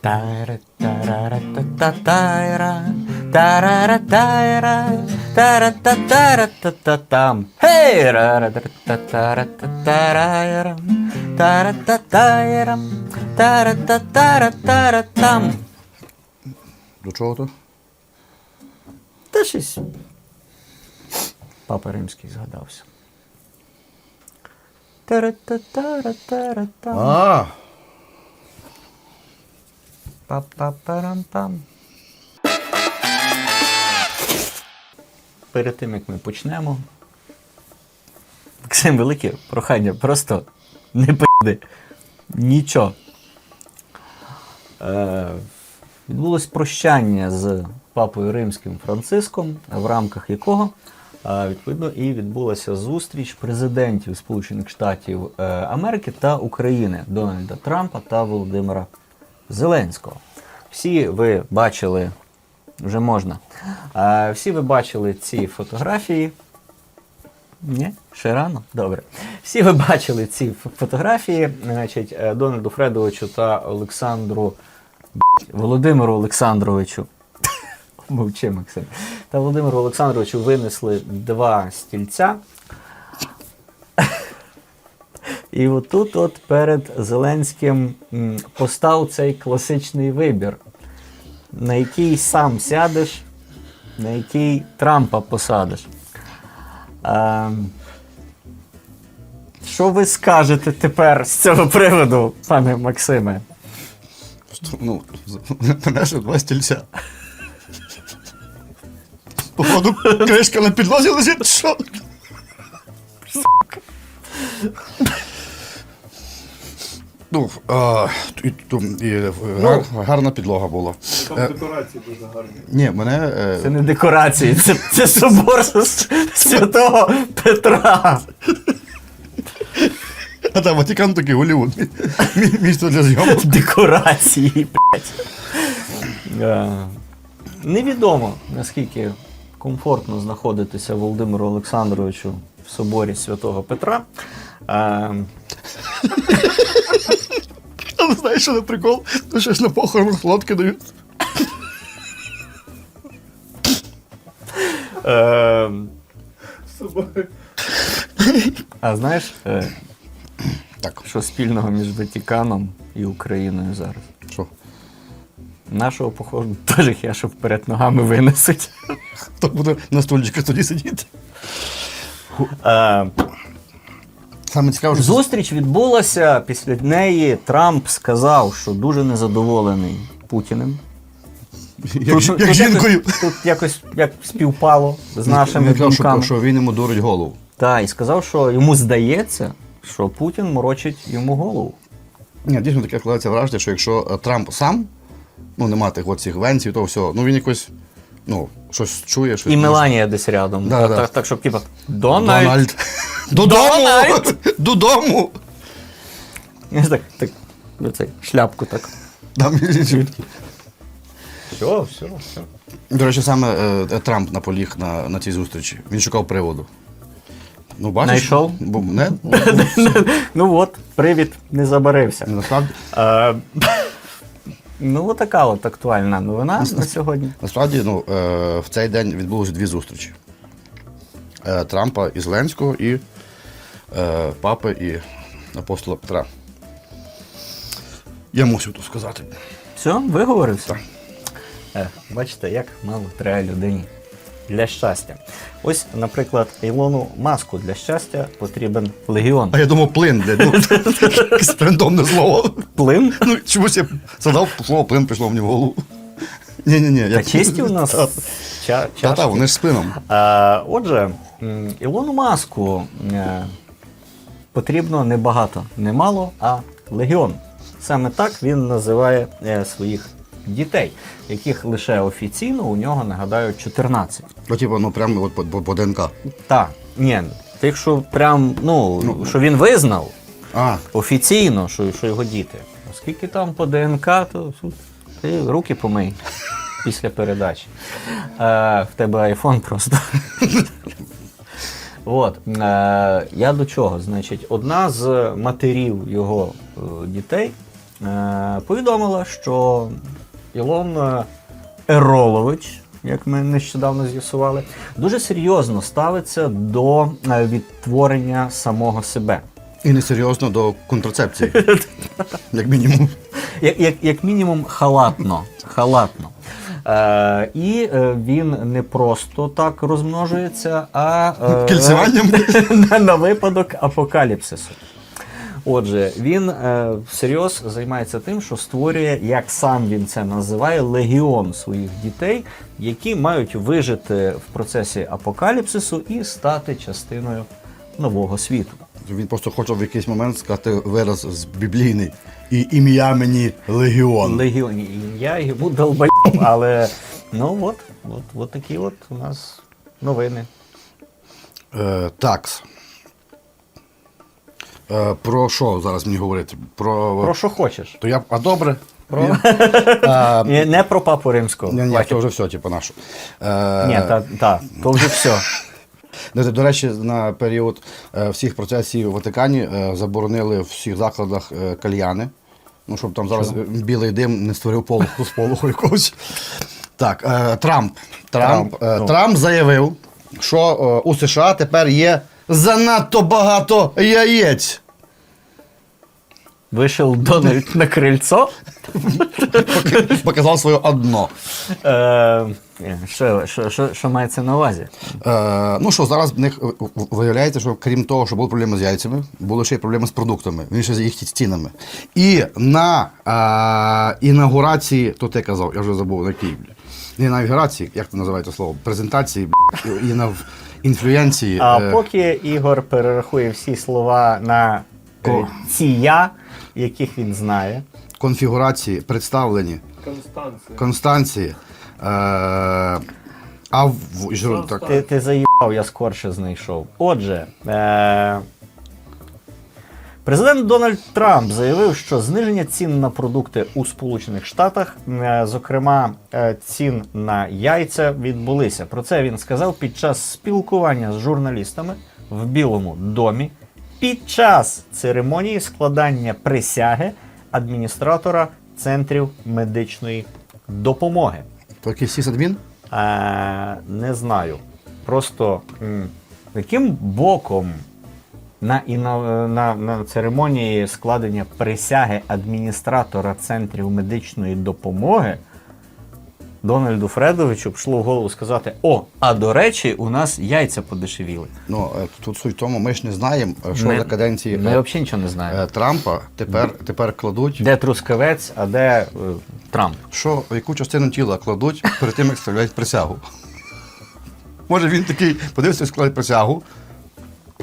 Тара-тара-та-та-тайра, тара-ра-тайра, тара-та-тара-та-та-там. Хей! Ра-ра-та-та-ра-та-тарайра, тара-та-тайра, тара-та-тара-тара-там. До чого то? Та щось. Папа Римський згадався. Тара-та-тара-тара-там. А, Па-па-парам-пам. Перед тим, як ми почнемо. Максим, велике прохання, просто не пи***ди. Нічого. Е, відбулось прощання з папою римським Франциском, в рамках якого е, відповідно і відбулася зустріч президентів Сполучених Штатів е, Америки та України Дональда Трампа та Володимира Зеленського. Всі ви бачили, вже можна. Е, всі ви бачили ці фотографії. Ні, ще рано? Добре. Всі ви бачили ці фотографії, значить, е, Дональду Фредовичу та Олександру Володимиру Олександровичу. Мовчи, Максим. Та Володимиру Олександровичу винесли два стільця. І отут, от перед Зеленським постав цей класичний вибір, на який сам сядеш, на який Трампа посадиш. Ем, що ви скажете тепер з цього приводу, пане Максиме? ну, мене ще два стільця. Походу, кришка на підлозі лежить, що? Ну, а, і, ту- і, е, гар, гарна підлога була. Там Е, декорації дуже гарні. ні, мене. е, Це не декорації, це, це собор с- святого Петра. А там Ватикан такий Голлівуд. Мі- Місто для зйомок. Декорації, блядь. Е, Невідомо, наскільки комфортно знаходитися Володимиру Олександровичу в соборі святого Петра. Е, Але знаєш, що не прикол? То щось на похоронах лодки дають. е, А знаєш, е, Так, що спільного між Ватиканом і Україною зараз? що? Нашого, походу, теж хяшу вперед ногами винесуть. Хто буде на стульчиках тоді сидіти? Е, Саме цікаво, що Зустріч відбулася. Після неї Трамп сказав, що дуже незадоволений Путіним. як, Тут- як тут жінкою. Якось, тут якось як співпало з нашими Він казав, що, що він йому дурить голову. Так, і сказав, що йому здається, що Путін морочить йому голову. Ні, дійсно таке складається враження, що якщо е, Трамп сам, ну нема тих от цих венців, то все, ну він якось, ну, щось чує, щось. І Меланія десь рядом. Да, так, да. так, так, щоб типа Дональд. Дональд. Додому! Додому! Так, так, оцей, шляпку так. Там, Все, все, все. До речі, саме е, Трамп наполіг на, на цій зустрічі. Він шукав приводу. Ну, бачиш? Знайшов? Бо, не, ну от, привід не забарився. насправді, Е, ну, така от актуальна новина на сьогодні. насправді ну, е, в цей день відбулося дві зустрічі. Е, Трампа і Зеленського, і папи і апостола Петра. Я мусив тут сказати. Все, виговорився? Так. Е, бачите, як мало треба людині для щастя. Ось, наприклад, Ілону Маску для щастя потрібен легіон. А я думав, плин, блядь. Ну, якесь рандомне слово. Плин? Ну, чомусь я задав слово плин, прийшло мені в голову. Ні-ні-ні. Та чисті у нас Та-та, вони ж з плином. Е, отже, Ілону Маску е, потрібно не багато, не мало, а легіон. Саме так він називає е, своїх дітей, яких лише офіційно у нього, нагадаю, 14. Ну, типу, ну прямо от по, ДНК. Так, ні, тих, що прям, ну, що він визнав А, офіційно, що, що його діти. Оскільки там по ДНК, то ти руки помий після передачі. Е, в тебе айфон просто. От, е, я до чого? Значить, одна з матерів його е, дітей е, повідомила, що Ілон е, Еролович, як ми нещодавно з'ясували, дуже серйозно ставиться до е, відтворення самого себе. І несерйозно до контрацепції. Як мінімум. Як, як, як мінімум, халатно. халатно. Е, і е, він не просто так розмножується, а е, Кільцеванням? на, на випадок апокаліпсису. Отже, він е, всерйоз займається тим, що створює, як сам він це називає, легіон своїх дітей, які мають вижити в процесі апокаліпсису і стати частиною нового світу. Він просто хоче в якийсь момент сказати вираз з біблійний. І ім'я мені Легіон. Легіоні ім'я йому долбай, але ну от, от, от такі от у нас новини. Е, такс. Е, про що зараз мені говорити? Про. Про що хочеш? То я. А добре. Про... Він- Е, не про папу римського. Ні, ні, то вже все, типу, нашу. Е, Ні, та, та, то вже все. До, до речі, на період е, всіх процесів у Ватикані е, заборонили в всіх закладах е, кальяни. Ну, щоб там зараз е, білий дим не створив полуху з полуху якогось. Так, Трамп. Трамп, Трамп, ну. Трамп заявив, що у США тепер є занадто багато яєць. Вийшов Дональд на крильцо. Показав своє одно. Що, що, що, що мається на увазі? Е, ну що, зараз в них виявляється, що крім того, що були проблеми з яйцями, були ще й проблеми з продуктами, він ще з їх цінами. І на е, інаугурації, то ти казав, я вже забув на бля. Не інаугурації, як це називається слово? Презентації і на інфлюенції. А е, поки Ігор перерахує всі слова на е, Ко- ці я, яких він знає. конфігурації представлені Констанція. Констанції. Е, а в, так, Ти, ти заїбав, я скорше знайшов. Отже, е- президент Дональд Трамп заявив, що зниження цін на продукти у Сполучених Штатах, е, зокрема е, цін на яйця, відбулися. Про це він сказав під час спілкування з журналістами в Білому домі під час церемонії складання присяги адміністратора центрів медичної допомоги. То якийсь сісадмін? Е, не знаю. Просто м, яким боком на, і на, на, на церемонії складення присяги адміністратора центрів медичної допомоги Дональду Фредовичу пішло в голову сказати: О, а до речі, у нас яйця подешевіли. Ну, е, тут суть в тому, ми ж не знаємо, е, що Ми- за каденції Ми е, взагалі нічого не знаємо. е, Трампа тепер, тепер кладуть. Де трускавець, а де е, Трамп? що яку частину тіла кладуть перед тим, як стріляють присягу. Може він такий подивився, складає присягу.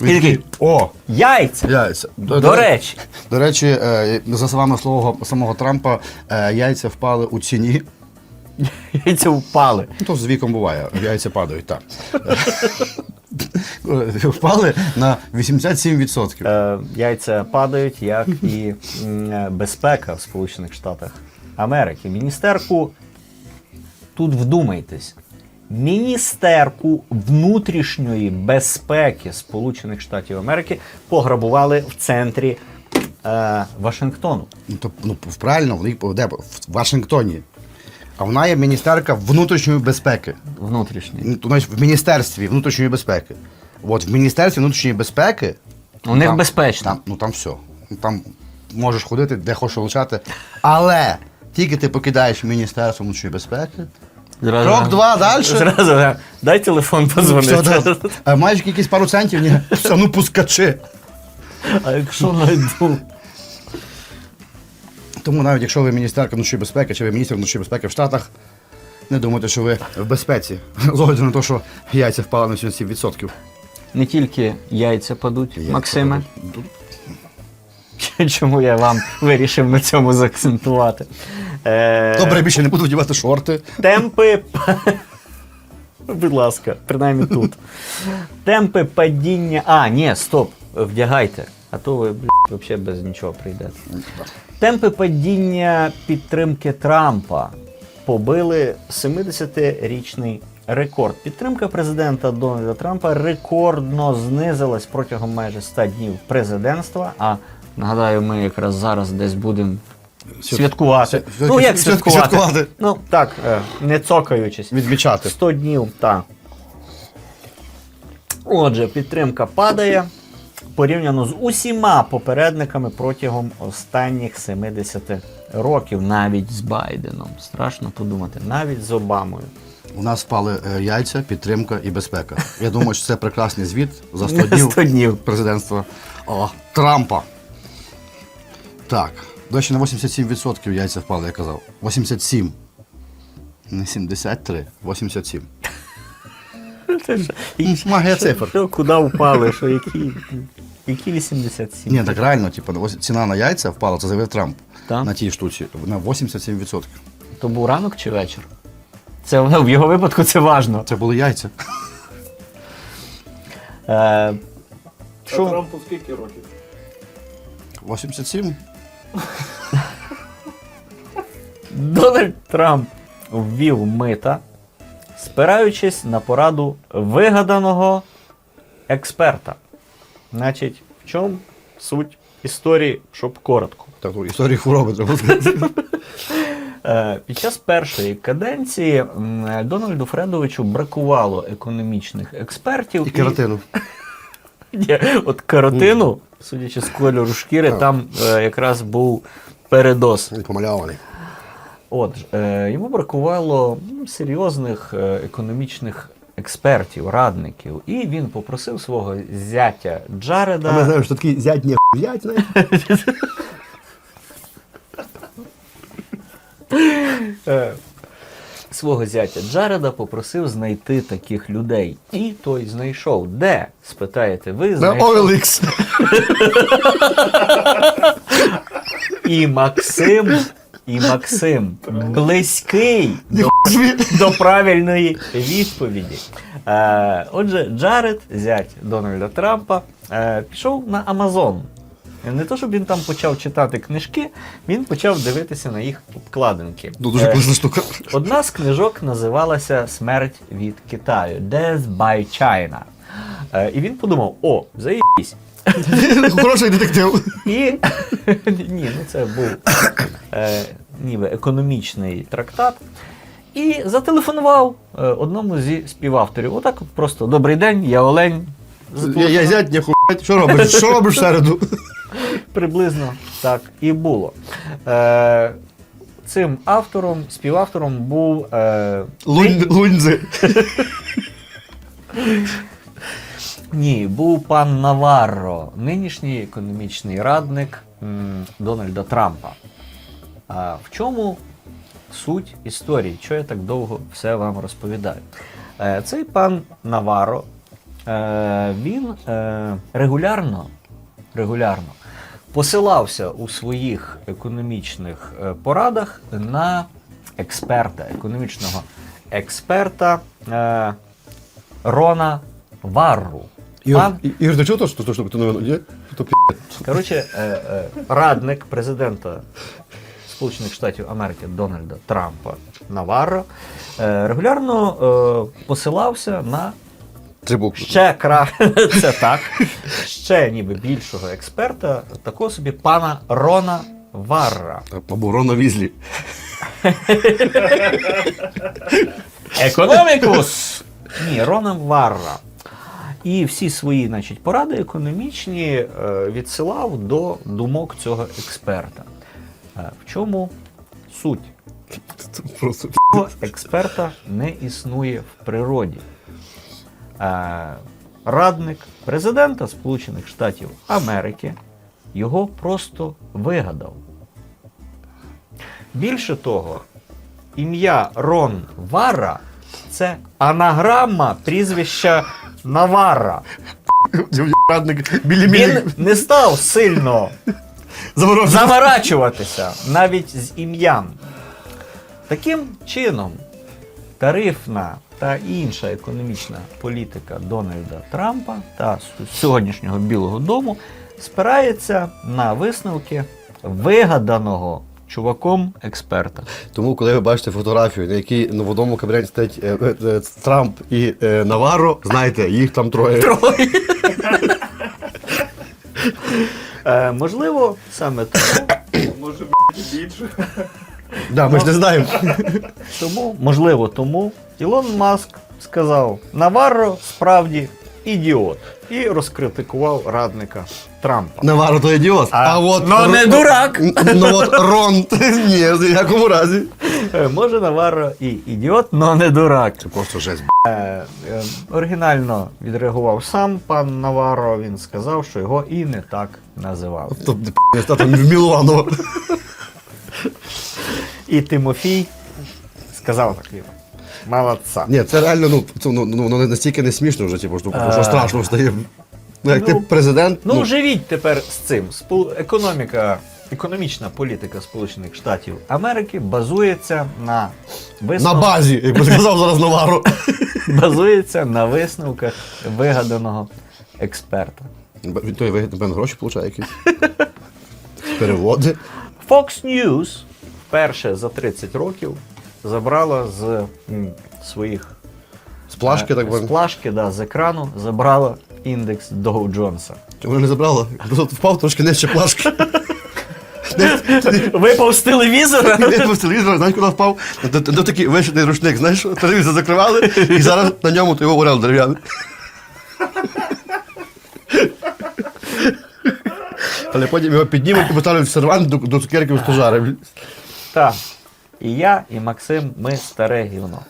Він такий, О, Яйця! яйця. До речі, До речі, е, за словами слова самого Трампа, е, яйця впали у ціні. яйця впали. Ну, то з віком буває, яйця падають, так. Е, Впали на 87%. Е, яйця падають, як і безпека в Сполучених Штатах Америки. Міністерку, тут вдумайтесь, міністерку внутрішньої безпеки Сполучених Штатів Америки пограбували в центрі е, Вашингтону. Ну, то, ну, правильно, в, них- де? в Вашингтоні. А вона є міністерка внутрішньої безпеки. Внутрішньої. Ну, в Міністерстві внутрішньої безпеки. От в Міністерстві внутрішньої безпеки. У них безпечно. Там, ну там все. Там можеш ходити, де хочеш лишати. Але тільки ти покидаєш Міністерство внутрішньої безпеки. Крок два далі. Зразу, е, дай телефон Все, позвонити. да. А маєш якісь пару центів, ні, все, ну пускачи. А якщо найду? Тому навіть якщо ви міністерка внутрішньої безпеки чи ви міністр внутрішньої безпеки в Штатах, не думайте, що ви в безпеці. З огляду на те, що яйця впали на 77%. Не тільки яйця падуть, Яйця Максиме. падуть. Чому я вам вирішив на цьому заакцентувати? Е, Добре, я більше не буду вдівати шорти. Темпи. Будь ласка, принаймні тут. Темпи падіння. А, ні, стоп, вдягайте. А то ви, блядь, взагалі без нічого прийдете. Темпи падіння підтримки Трампа побили 70-річний рекорд. Підтримка президента Дональда Трампа рекордно знизилась протягом майже 100 днів президентства. А нагадаю, ми якраз зараз десь будемо святкувати. свят- Ну, як свят- святкувати? святкувати. Ну, так, е, не цокаючись. Відмічати. 100 днів, так. Отже, підтримка падає порівняно з усіма попередниками протягом останніх 70 років, навіть з Байденом. Страшно подумати, навіть з Обамою. У нас впали е, яйця, підтримка і безпека. Я думаю, що це прекрасний звіт за 100 днів 100 днів. президентства О, Трампа. Так. До речі, на 87% яйця впали, я казав. 87. Не 73, 87. Це ж- Ну, Магія цифр. Що, куди впали? Що, які, які 87? Ні, так реально, типу, ось- ціна на яйця впала, це заявив Трамп. Так. На тій штуці. На 87%. То був ранок чи вечір? Це в його випадку це важно. Це були яйця. Е, А що, Трампу скільки років? 87? Дональд Трамп ввів мита, спираючись на пораду вигаданого експерта. Значить, в чому суть історії, щоб коротко? Так, ну, історії хвороби треба сказати. Е, Під час першої каденції Дональду Фредовичу бракувало економічних експертів. І кератину. Ні, от каротину, судячи з кольору шкіри, там е, якраз був передос. Помальований. От е, йому бракувало серйозних е, економічних експертів, радників, і він попросив свого зятя Джареда. Ми знаємо, що такий зять не взять, знаєш? е, Свого зятя Джареда попросив знайти таких людей. І той знайшов. Де? Спитаєте ви, На. OLX. І Максим, і Максим близький до, до правильної відповіді. Е, отже, Джаред, зять Дональда Трампа, е, пішов на Амазон. Не то, щоб він там почав читати книжки, він почав дивитися на їх обкладинки. Ну, дуже Е, класна штука. Одна з книжок називалася Смерть від Китаю Death by China. Е, і він подумав: о, заїбісь. Хороший детектив. І ні, ну це був е, ніби економічний трактат. І зателефонував е, одному зі співавторів. Отак от просто добрий день, я Олень. Я, я зять не хуять. Що робиш? Що робиш в середу? Приблизно так і було. Е, цим автором, співавтором був е, Лунь, луньзи. Ні, був пан Наварро, нинішній економічний радник м, Дональда Трампа. А в чому суть історії? Чого я так довго все вам розповідаю? Е, цей пан Наварро, е, він е, регулярно, регулярно посилався у своїх економічних е, порадах на експерта, економічного експерта е, Рона Варру. Пан, Ігор, ти чув то, що? То коротше, е, е, радник президента Сполучених Штатів Америки Дональда Трампа Наварро е, регулярно е, посилався на Три букви. ще кра... це так, ще ніби більшого експерта, такого собі пана Рона Варра. Або Рона Візлі. Економікус! Ні, Рона Варра. І всі свої значить, поради економічні е, відсилав до думок цього експерта. Е, в чому суть? Просто. Цього експерта не існує в природі. Е, радник президента Сполучених Штатів Америки його просто вигадав. Більше того, ім'я Рон Вара це анаграма прізвища Навара. Радник Він не став сильно заморачуватися навіть з ім'ям. Таким чином, тарифна та інша економічна політика Дональда Трампа та сьогоднішнього Білого Дому спирається на висновки вигаданого чуваком експерта. Тому, коли ви бачите фотографію, на якій в одному кабінеті стоять е, е, е, Трамп і е, Наварро, знайте, їх там троє. Троє. Е, можливо, саме тому може більше. Да, ми ж не знаємо. Тому, можливо, тому Ілон Маск сказав: Наварро справді ідіот. І розкритикував радника Трампа. Наваро то ідіот. А, А, от. ну, не дурак. Ну от Рон. Ні, в якому разі. Е, Може, Наварро і ідіот, але не дурак. Це просто жесть. Е, е, оригінально відреагував сам пан Наварро. Він сказав, що його і не так називали. Тобто, не стати в Міланово. І Тимофій сказав так йому. Молодца. Ні, це реально, ну, це, ну, ну, ну, настільки не смішно вже, типу, що, А. що страшно стає. Ну, як Ну, ти президент, Ну, живіть тепер з цим. Спол- Економіка, економічна політика Сполучених Штатів Америки базується на на базі, як би сказав зараз Наваро. базується на висновках вигаданого експерта. Він той вигідно, гроші получає якісь. Переводи. Fox News вперше за 30 років забрала з м, своїх З плашки, е, так з би. плашки, да, з екрану забрала індекс Доу Джонса. Вона не забрала. Просто впав трошки нижче плашки. Випав з телевізора. Не по телевізору, знаєш, куди впав? До, до такий вишитий рушник, знаєш, телевізор закривали, і зараз на ньому той орел дерев'яний. Але потім його піднімуть і поставлять в сервант до, до цукерки в стожари. Так. І я, і Максим, ми старе гівно.